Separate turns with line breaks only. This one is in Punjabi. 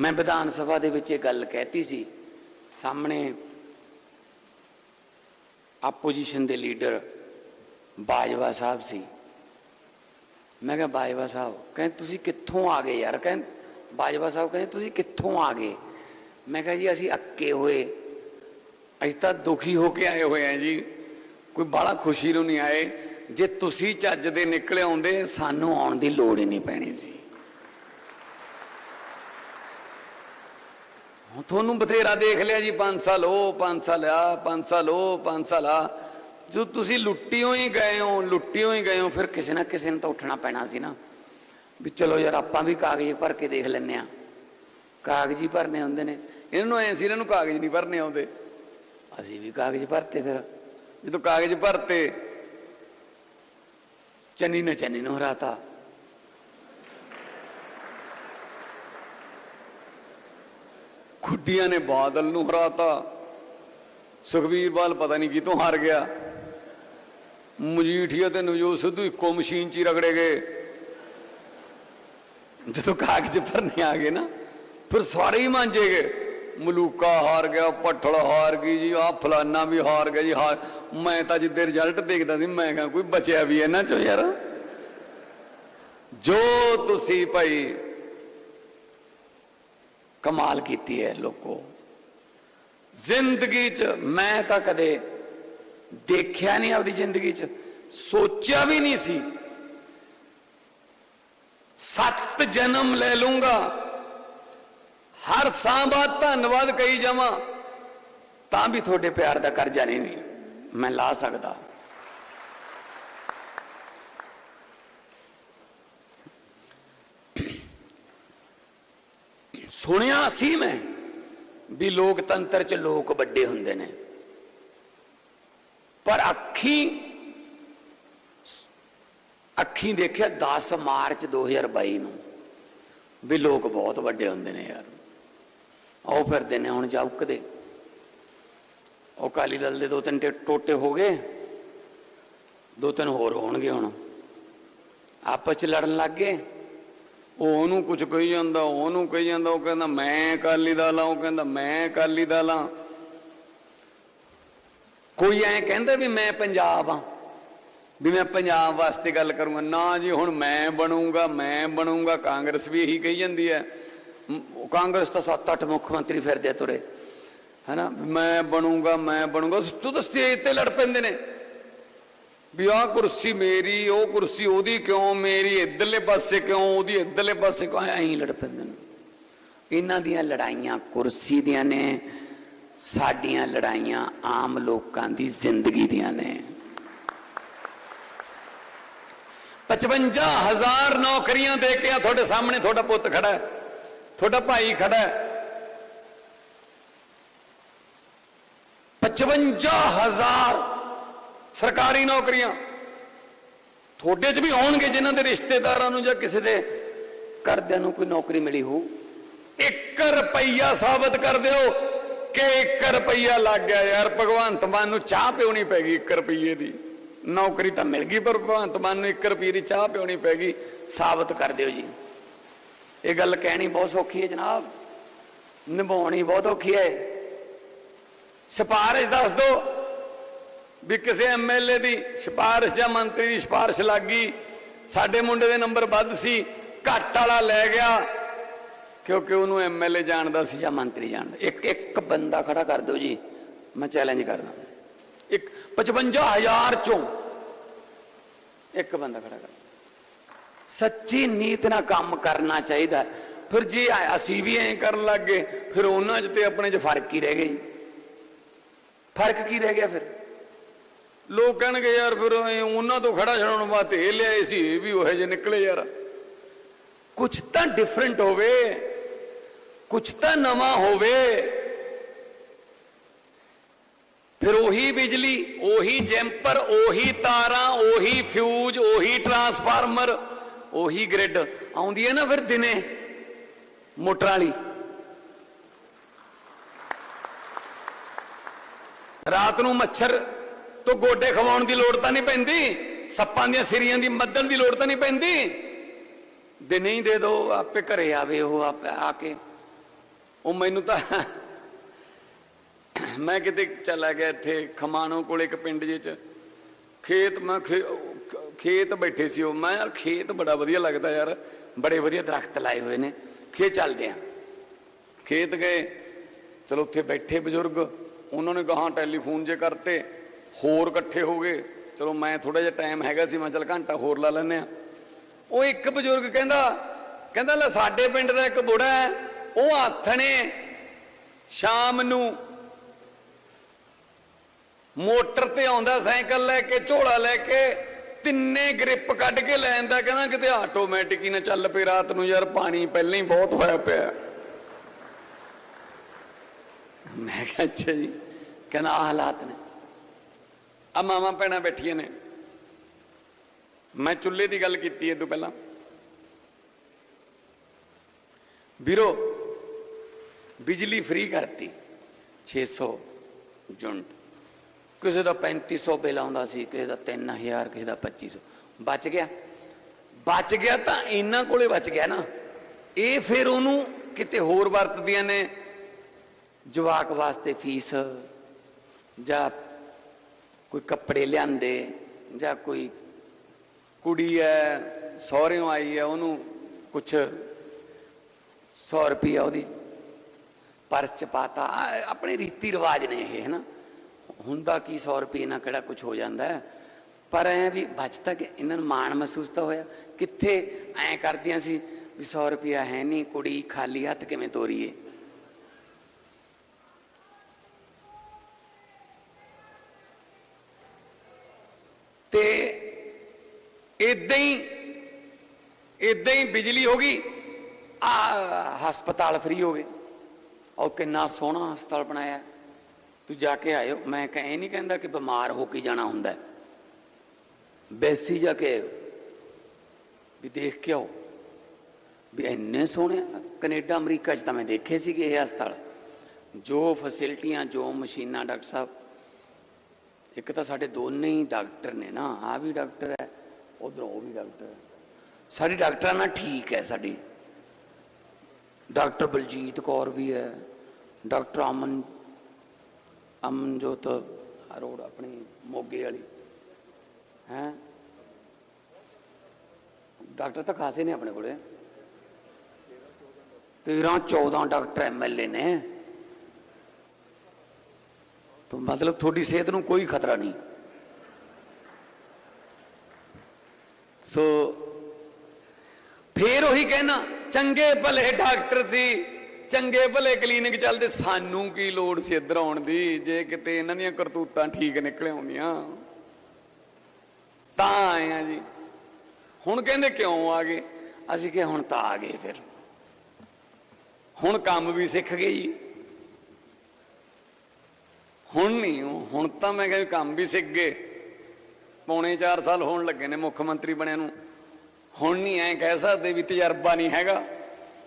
ਮੈਂ ਵਿਧਾਨ ਸਭਾ ਦੇ ਵਿੱਚ ਇਹ ਗੱਲ ਕਹਿਤੀ ਸੀ, ਸਾਹਮਣੇ ਆਪੋਜੀਸ਼ਨ ਦੇ ਲੀਡਰ ਬਾਜਵਾ ਸਾਹਿਬ ਸੀ। ਮੈਂ ਕਿਹਾ, ਬਾਜਵਾ ਸਾਹਿਬ, ਕਹਿੰਦੇ ਤੁਸੀਂ ਕਿੱਥੋਂ ਆ ਗਏ ਯਾਰ? ਕਹਿੰਦੇ, ਬਾਜਵਾ ਸਾਹਿਬ ਕਹਿੰਦੇ, ਤੁਸੀਂ ਕਿੱਥੋਂ ਆ ਗਏ? ਮੈਂ ਕਿਹਾ ਜੀ, ਅਸੀਂ ਅੱਕੇ ਹੋਏ। ਅਸੀਂ ਤਾਂ ਦੁਖੀ ਹੋ ਕੇ ਆਏ ਹੋਏ ਆ ਜੀ। ਕੋਈ ਬਾਹਲਾ ਖੁਸ਼ੀ ਨੂੰ ਨਹੀਂ ਆਏ। ਜੇ ਤੁਸੀਂ ਚੱਜ ਦੇ ਨਿਕਲੇ ਆਉਂਦੇ, ਸਾਨੂੰ ਆਉਣ ਦੀ ਲੋੜ ਹੀ ਨਹੀਂ ਪੈਣੀ ਸੀ। ਤੁਹਾਨੂੰ ਬਥੇਰਾ ਦੇਖ ਲਿਆ ਜੀ 5 ਸਾਲ ਉਹ 5 ਸਾਲ ਆ 5 ਸਾਲ ਉਹ 5 ਸਾਲ ਆ। ਜੋ ਤੁਸੀਂ ਲੁੱਟੀਓ ਹੀ ਗਏ ਹੋ, ਲੁੱਟੀਓ ਹੀ ਗਏ ਹੋ, ਫਿਰ ਕਿਸੇ ਨਾ ਕਿਸੇ ਨੂੰ ਤਾਂ ਉੱਠਣਾ ਪੈਣਾ ਸੀ ਨਾ। ਵੀ ਚਲੋ ਯਾਰ, ਆਪਾਂ ਵੀ ਕਾਗਜ਼ ਭਰ ਕੇ ਦੇਖ ਲੈਨੇ ਆ ਕਾਗਜ਼ ਹੀ ਭਰਨੇ ਹੁੰਦੇ ਨੇ। ਇਹਨਾਂ ਨੂੰ ਐਂ ਸੀ, ਇਹਨਾਂ ਨੂੰ ਕਾਗਜ਼ ਨਹੀਂ ਭਰਨੇ ਆਉਂਦੇ। ਅਸੀਂ ਵੀ ਕਾਗਜ਼ ਭਰਤੇ ਫਿਰ। ਜਦੋਂ ਕਾਗਜ਼ ਭਰਤੇ, ਚੰਨੀ ਨੇ ਚੰਨੀ ਨੂੰ ਹਰਾਤਾ। ਖੁੱਡੀਆਂ ਨੇ ਬਾਦਲ ਨੂੰ ਹਰਾਤਾ। ਸੁਖਬੀਰ ਬਾਲ ਪਤਾ ਨਹੀਂ ਕਿਤੋਂ ਹਾਰ ਗਿਆ। ਮਜੀਠੀਆ ਤੇ ਨਵਜੋਤ ਸਿੱਧੂ ਇੱਕੋ ਮਸ਼ੀਨ 'ਚ ਹੀ ਰਗੜੇ ਗਏ। ਜਦੋਂ ਕਾਗਜ਼ ਭਰਨੇ ਆ ਗਏ ਨਾ, ਫਿਰ ਸਾਰੇ ਹੀ ਮਾਂਜੇ ਗਏ। ਮਲੂਕਾ ਹਾਰ ਗਿਆ ਪੱਠਲ ਹਾਰ ਗਈ ਜੀ ਆ ਫਲਾਨਾ ਵੀ ਹਾਰ ਗਿਆ ਜੀ, ਹਾਰ ਮੈਂ ਤਾਂ ਜਿੱਦੇ ਰਿਜ਼ਲਟ ਦੇਖਦਾ ਸੀ, ਮੈਂ ਕਿਹਾ ਕੋਈ ਬਚਿਆ ਵੀ ਇਹਨਾਂ ਚੋਂ ਯਾਰ। ਜੋ ਤੁਸੀਂ ਭਾਈ ਕਮਾਲ ਕੀਤੀ ਹੈ ਲੋਕੋ। ਜ਼ਿੰਦਗੀ 'ਚ ਮੈਂ ਤਾਂ ਕਦੇ ਦੇਖਿਆ ਨਹੀਂ ਆਪਦੀ ਜ਼ਿੰਦਗੀ 'ਚ, ਸੋਚਿਆ ਵੀ ਨਹੀਂ ਸੀ। ਸੱਤ ਜਨਮ ਲੈ ਲੂੰਗਾ ਹਰ ਸਾਹ ਬਾਅਦ ਧੰਨਵਾਦ ਕਹੀ ਜਾਵਾਂ, ਤਾਂ ਵੀ ਤੁਹਾਡੇ ਪਿਆਰ ਦਾ ਕਰਜ਼ਾ ਨਹੀਂ ਨਹੀਂ, ਮੈਂ ਲਾ ਸਕਦਾ। ਸੁਣਿਆ ਸੀ ਮੈਂ ਵੀ ਲੋਕਤੰਤਰ ਚ ਲੋਕ ਵੱਡੇ ਹੁੰਦੇ ਨੇ। ਪਰ ਅੱਖੀ ਅੱਖੀ ਦੇਖਿਆ 10 ਮਾਰਚ 2022 ਨੂੰ ਵੀ ਲੋਕ ਬਹੁਤ ਵੱਡੇ ਹੁੰਦੇ ਨੇ ਯਾਰ। ਉਹ ਫਿਰਦੇ ਨੇ ਹੁਣ ਜਾਉਕਦੇ ਉਹ ਕਾਲੀ ਦਲ ਦੇ ਦੋ ਤਿੰਨ ਟੇ- ਟੋਟੇ ਹੋ ਗਏ। ਦੋ ਤਿੰਨ ਹੋਰ ਹੋਣਗੇ ਹੁਣ। ਆਪਸ ਚ ਲੜਨ ਲੱਗ ਗਏ। ਉਹ ਉਹਨੂੰ ਕੁਝ ਕਹੀ ਜਾਂਦਾ, ਉਹਨੂੰ ਕਹੀ ਜਾਂਦਾ, ਉਹ ਕਹਿੰਦਾ, ਮੈਂ ਅਕਾਲੀ ਦਲ ਆ ਉਹ ਕਹਿੰਦਾ, ਮੈਂ ਅਕਾਲੀ ਦਲ ਆ ਕੋਈ ਐ ਕਹਿੰਦਾ ਵੀ ਮੈਂ ਪੰਜਾਬ ਆ ਵੀ ਮੈਂ ਪੰਜਾਬ ਵਾਸਤੇ ਗੱਲ ਕਰੂੰਗਾ। ਨਾ ਜੀ, ਹੁਣ ਮੈਂ ਬਣੂੰਗਾ ਮੈਂ ਬਣੂੰਗਾ, ਕਾਂਗਰਸ ਵੀ ਇਹੀ ਕਹੀ ਜਾਂਦੀ ਹੈ। ਕਾਂਗਰਸ ਤਾਂ ਸੱਤ ਅੱਠ ਮੁੱਖ ਮੰਤਰੀ ਫਿਰਦੇ ਤੁਰੇ। ਹੈਨਾ? ਮੈਂ ਬਣੂੰਗਾ ਮੈਂ ਬਣੂੰਗਾ। ਤੂੰ ਤਾਂ ਸਟੇਜ ਤੇ ਲੜ ਪੈਂਦੇ ਨੇ। ਵੀ ਆਹ ਕੁਰਸੀ ਮੇਰੀ, ਉਹ ਕੁਰਸੀ ਉਹਦੀ ਕਿਉਂ ਮੇਰੀ, ਇੱਧਰਲੇ ਪਾਸੇ ਕਿਉਂ, ਉਹਦੀ ਇੱਧਰਲੇ ਪਾਸੇ ਕਿਉਂ? ਐਂ ਲੜ ਪੈਂਦੇ ਨੇ। ਇਹਨਾਂ ਦੀਆਂ ਲੜਾਈਆਂ ਕੁਰਸੀ ਦੀਆਂ ਨੇ, ਸਾਡੀਆਂ ਲੜਾਈਆਂ ਆਮ ਲੋਕਾਂ ਦੀ ਜ਼ਿੰਦਗੀ ਦੀਆਂ ਨੇ। 55000 ਨੌਕਰੀਆਂ ਦੇ ਕੇ ਆ ਤੁਹਾਡੇ ਸਾਹਮਣੇ ਤੁਹਾਡਾ ਪੁੱਤ ਖੜਾ ਹੈ, ਤੁਹਾਡਾ ਭਾਈ ਖੜਾ ਹੈ। 55000 ਸਰਕਾਰੀ ਨੌਕਰੀਆਂ। ਤੁਹਾਡੇ 'ਚ ਵੀ ਹੋਣਗੇ ਜਿਨ੍ਹਾਂ ਦੇ ਰਿਸ਼ਤੇਦਾਰਾਂ ਨੂੰ ਜਾਂ ਕਿਸੇ ਦੇ ਘਰਦਿਆਂ ਨੂੰ ਕੋਈ ਨੌਕਰੀ ਮਿਲੀ ਹੋ 1 ਰੁਪਈਆ ਸਾਬਤ ਕਰ ਦਿਓ ਕਿ 1 ਰੁਪਈਆ ਲੱਗ ਗਿਆ ਯਾਰ। ਭਗਵੰਤ ਮਾਨ ਨੂੰ ਚਾਹ ਪਿਉਣੀ ਪੈ ਗਈ 1 ਰੁਪਈਏ ਦੀ। ਨੌਕਰੀ ਤਾਂ ਮਿਲ ਗਈ, ਪਰ ਭਗਵੰਤ ਮਾਨ ਨੂੰ 1 ਰੁਪਈਏ ਦੀ ਚਾਹ ਪਿਉਣੀ ਪੈ ਗਈ। ਸਾਬਤ ਕਰ ਦਿਓ ਜੀ। ਇਹ ਗੱਲ ਕਹਿਣੀ ਬਹੁਤ ਸੌਖੀ ਹੈ ਜਨਾਬ। ਨਿਭਾਉਣੀ ਬਹੁਤ ਔਖੀ ਹੈ। ਸਿਫਾਰਿਸ਼ ਦੱਸ ਦਿਓ। ਵੀ ਕਿਸੇ ਐਮਐਲਏ ਦੀ ਸਿਫਾਰਿਸ਼ ਜਾਂ ਮੰਤਰੀ ਦੀ ਸਿਫਾਰਿਸ਼ ਲੱਗ ਗਈ ਸਾਡੇ ਮੁੰਡੇ ਦੇ ਨੰਬਰ ਵੱਧ ਸੀ, ਘੱਟ ਵਾਲਾ ਲੈ ਗਿਆ, ਕਿਉਂਕਿ ਉਹਨੂੰ ਐਮਐਲਏ ਜਾਣਦਾ ਸੀ ਜਾਂ ਮੰਤਰੀ ਜਾਣਦਾ। ਇੱਕ ਇੱਕ ਬੰਦਾ ਖੜਾ ਕਰ ਦਿਓ ਜੀ, ਮੈਂ ਚੈਲੰਜ ਕਰਦਾ। ਇੱਕ 55000 ਚੋਂ ਇੱਕ ਬੰਦਾ ਖੜਾ ਕਰ। ਸੱਚੀ ਨੀਤ ਨਾਲ ਕੰਮ ਕਰਨਾ ਚਾਹੀਦਾ ਫਿਰ ਜੇ ਅਸੀਂ ਵੀ ਐਂ ਕਰਨ ਲੱਗ ਗਏ, ਫਿਰ ਉਹਨਾਂ 'ਚ ਤੇ ਆਪਣੇ 'ਚ ਫ਼ਰਕ ਹੀ ਰਹਿ ਗਿਆ ਜੀ। ਫ਼ਰਕ ਕੀ ਰਹਿ ਗਿਆ ਫਿਰ? ਲੋਕ ਕਹਿਣਗੇ, ਯਾਰ ਫਿਰ ਉਹਨਾਂ ਤੋਂ ਖੜਾ ਛਡਾਉਣ ਵਾਸਤੇ ਇਹ ਲਿਆਏ ਸੀ, ਇਹ ਵੀ ਉਹੇ ਜੇ ਨਿਕਲੇ ਯਾਰ। ਕੁਝ ਤਾਂ ਡਿਫਰੈਂਟ ਹੋਵੇ ਕੁਝ ਤਾਂ ਨਵਾਂ ਹੋਵੇ। ਫਿਰ ਉਹੀ ਬਿਜਲੀ, ਉਹੀ ਜੈਂਪਰ, ਉਹੀ ਤਾਰਾਂ, ਉਹੀ ਫਿਊਜ਼, ਉਹੀ ਟਰਾਂਸਫਾਰਮਰ, ਉਹੀ ਗ੍ਰਿਡ। ਆਉਂਦੀ ਹੈ ਨਾ ਫਿਰ ਦਿਨੇ ਮੋਟਰਾਂ ਵਾਲੀ। ਰਾਤ ਨੂੰ ਮੱਛਰ ਤੋਂ ਗੋਡੇ ਖਵਾਉਣ ਦੀ ਲੋੜ ਤਾਂ ਨਹੀਂ ਪੈਂਦੀ, ਸੱਪਾਂ ਦੀਆਂ ਸਿਰੀਆਂ ਦੀ ਮੱਦਣ ਦੀ ਲੋੜ ਤਾਂ ਨਹੀਂ ਪੈਂਦੀ। ਦੇ ਨਹੀਂ ਦੇ ਦੋ, ਆਪੇ ਘਰੇ ਆਵੇ ਉਹ, ਆਪੇ ਆ ਕੇ। ਉਹ ਮੈਨੂੰ ਤਾਂ ਮੈਂ ਕਿਤੇ ਚਲਾ ਗਿਆ ਇੱਥੇ, ਖਮਾਣੋ ਕੋਲ ਇੱਕ ਪਿੰਡ ਜੇ ਚ। ਖੇਤ, ਮੈਂ ਖੇਤ ਬੈਠੇ ਸੀ ਉਹ। ਮੈਂ ਯਾਰ ਖੇਤ ਬੜਾ ਵਧੀਆ ਲੱਗਦਾ ਯਾਰ, ਬੜੇ ਵਧੀਆ ਦਰਖਤ ਲਾਏ ਹੋਏ ਨੇ। ਖੇਤ ਚੱਲਦੇ ਆ। ਖੇਤ ਗਏ, ਚਲੋ ਉੱਥੇ ਬੈਠੇ ਬਜ਼ੁਰਗ। ਉਹਨਾਂ ਨੇ ਗਾਹਾਂ ਟੈਲੀਫੋਨ ਜੇ ਕਰਤੇ। ਹੋਰ ਇਕੱਠੇ ਹੋ ਗਏ। ਚਲੋ ਮੈਂ ਥੋੜਾ ਜਿਹਾ ਟਾਈਮ ਹੈਗਾ ਸੀ, ਮੈਂ ਚਲ ਘੰਟਾ ਹੋਰ ਲਾ ਲੈਨੇ ਆ ਉਹ ਇੱਕ ਬਜ਼ੁਰਗ ਕਹਿੰਦਾ ਕਹਿੰਦਾ, ਲੈ ਸਾਡੇ ਪਿੰਡ ਦਾ ਇੱਕ ਬੁੜਾ ਹੈ, ਉਹ ਆਥਣੇ ਸ਼ਾਮ ਨੂੰ ਮੋਟਰ ਤੇ ਆਉਂਦਾ ਸਾਈਕਲ ਲੈ ਕੇ, ਝੋਲਾ ਲੈ ਕੇ, ਤਿੰਨੇ ਗ੍ਰਿਪ ਕੱਢ ਕੇ ਲੈ ਜਾਂਦਾ ਕਹਿੰਦਾ ਕਿਤੇ ਆਟੋਮੈਟਿਕ ਹੀ ਨਾ ਚੱਲ ਪਈ ਰਾਤ ਨੂੰ ਯਾਰ, ਪਾਣੀ ਪਹਿਲਾਂ ਹੀ ਬਹੁਤ ਹੋਇਆ ਪਿਆ ਮੈਂ ਕਿਹਾ, ਅੱਛਾ ਜੀ, ਕਹਿੰਦਾ, ਆਹ ਹਾਲਾਤ ਨੇ। ਆ ਮਾਵਾਂ ਭੈਣਾਂ ਬੈਠੀਆਂ ਨੇ। ਮੈਂ ਚੁੱਲ੍ਹੇ ਦੀ ਗੱਲ ਕੀਤੀ ਇਹ ਤੋਂ ਪਹਿਲਾਂ। ਵੀਰੋ, ਬਿਜਲੀ ਫ੍ਰੀ ਕਰਤੀ 600 ਯੂਨਿਟ। ਕਿਸੇ ਦਾ 3500 ਬਿੱਲ ਆਉਂਦਾ ਸੀ, ਕਿਸੇ ਦਾ 3000 ਕਿਸੇ ਦਾ 2500 ਬਚ ਗਿਆ। ਬਚ ਗਿਆ ਤਾਂ ਇਹਨਾਂ ਕੋਲੇ ਬਚ ਗਿਆ ਨਾ। ਇਹ ਫਿਰ ਉਹਨੂੰ ਕਿਤੇ ਹੋਰ ਵਰਤਦੀਆਂ ਨੇ। ਜਵਾਕ ਵਾਸਤੇ ਫੀਸ ਜਾਂ ਕੋਈ ਕੱਪੜੇ ਲਿਆਂਦੇ ਜਾਂ ਕੋਈ ਕੁੜੀ ਹੈ, ਸਹੁਰਿਓਂ ਆਈ ਹੈ, ਉਹਨੂੰ ਕੁਛ 100 ਰੁਪਿਆ ਉਹਦੀ ਪਰਸ ਚ ਪਾਤਾ। ਆਹ ਆਪਣੇ ਰੀਤੀ ਰਿਵਾਜ ਨੇ ਇਹ ਹੈ ਨਾ ਹੁੰਦਾ ਕੀ 100 ਰੁਪਏ ਨਾਲ ਕਿਹੜਾ ਕੁਝ ਹੋ ਜਾਂਦਾ ਹੈ? ਪਰ ਐ ਵੀ ਬਚਤਾ ਕਿ ਇਹਨਾਂ ਨੂੰ ਮਾਣ ਮਹਿਸੂਸ ਤਾਂ ਹੋਇਆ। ਕਿੱਥੇ ਐ ਕਰਦੀਆਂ ਸੀ ਵੀ 100 ਰੁਪਿਆ ਹੈ ਨਹੀਂ ਕੁੜੀ ਖਾਲੀ ਹੱਥ ਕਿਵੇਂ ਤੋਰੀਏ ਤੇ ਇਦਾਂ ਹੀ ਇਦਾਂ ਹੀ ਬਿਜਲੀ ਹੋ ਗਈ, ਆ ਹਸਪਤਾਲ ਫ੍ਰੀ ਹੋ ਗਏ। ਔਰ ਕਿੰਨਾ ਸੋਹਣਾ ਹਸਪਤਾਲ ਬਣਾਇਆ। ਤੂੰ ਜਾ ਕੇ ਆਇਓ। ਮੈਂ ਕਹੇ ਨਹੀਂ ਕਹਿੰਦਾ ਕਿ ਬਿਮਾਰ ਹੋ ਕੇ ਜਾਣਾ ਹੁੰਦਾ। ਹੈ। ਬੈਸੀ ਜਾ ਕੇ ਆਇਓ। ਵੀ ਦੇਖ ਕੇ ਆਓ। ਵੀ ਇੰਨੇ ਸੋਹਣੇ ਕੈਨੇਡਾ, ਅਮਰੀਕਾ 'ਚ ਤਾਂ ਮੈਂ ਦੇਖੇ ਸੀਗੇ ਇਹ ਹਸਪਤਾਲ। ਜੋ ਫੈਸਿਲਿਟੀਆਂ ਜੋ ਮਸ਼ੀਨਾਂ, ਡਾਕਟਰ ਸਾਹਿਬ। ਇੱਕ ਤਾਂ ਸਾਡੇ ਦੋਨੇ ਹੀ ਡਾਕਟਰ ਨੇ ਨਾ। ਆ ਵੀ ਡਾਕਟਰ ਹੈ ਉਧਰੋਂ ਉਹ ਵੀ ਡਾਕਟਰ ਹੈ। ਸਾਡੀ ਡਾਕਟਰਾਂ ਨਾਲ ਠੀਕ ਹੈ ਸਾਡੀ। ਡਾਕਟਰ ਬਲਜੀਤ ਕੌਰ ਵੀ ਹੈ। ਡਾਕਟਰ ਅਮਨ, ਅਮਨਜੋਤ ਅਰੋੜ ਆਪਣੀ ਮੋਗੇ ਵਾਲੀ। ਹੈ? ਡਾਕਟਰ ਤਾਂ ਖਾਸੇ ਨੇ ਆਪਣੇ ਕੋਲੇ। 13 14 ਡਾਕਟਰ ਐਮਐਲਏ ਨੇ। ਤਾਂ ਮਤਲਬ ਤੁਹਾਡੀ ਸਿਹਤ ਨੂੰ ਕੋਈ ਖਤਰਾ ਨਹੀਂ। ਸੋ ਫੇਰ ਉਹੀ ਕਹਿਣਾ, ਚੰਗੇ ਭਲੇ ਡਾਕਟਰ ਸੀ, ਚੰਗੇ ਭਲੇ ਕਲੀਨਿਕ ਚੱਲਦੇ, ਸਾਨੂੰ ਕੀ ਲੋੜ ਸੀ ਇੱਧਰ ਆਉਣ ਦੀ, ਜੇ ਕਿਤੇ ਇਹਨਾਂ ਦੀਆਂ ਕਰਤੂਤਾਂ ਠੀਕ ਨਿਕਲੇ ਆਉਂਦੀਆਂ ਤਾਂ ਆਏ ਆ ਜੀ। ਹੁਣ ਕਹਿੰਦੇ ਕਿਉਂ ਆ ਗਏ? ਅਸੀਂ ਕਿ ਹੁਣ ਤਾਂ ਆ ਗਏ ਫਿਰ। ਹੁਣ ਕੰਮ ਵੀ ਸਿੱਖ ਗਏ ਜੀ। ਹੁਣ ਨਹੀਂ, ਹੁਣ ਤਾਂ ਮੈਂ ਕਹਿੰਦਾ ਕੰਮ ਵੀ ਸਿੱਖ ਗਏ। ਪੌਣੇ 4 ਸਾਲ ਹੋਣ ਲੱਗੇ ਨੇ ਮੁੱਖ ਮੰਤਰੀ ਬਣਿਆ ਨੂੰ। ਹੁਣ ਨਹੀਂ ਐ ਕਹਿ ਸਕਦੇ ਵੀ ਤਜਰਬਾ ਨਹੀਂ ਹੈਗਾ।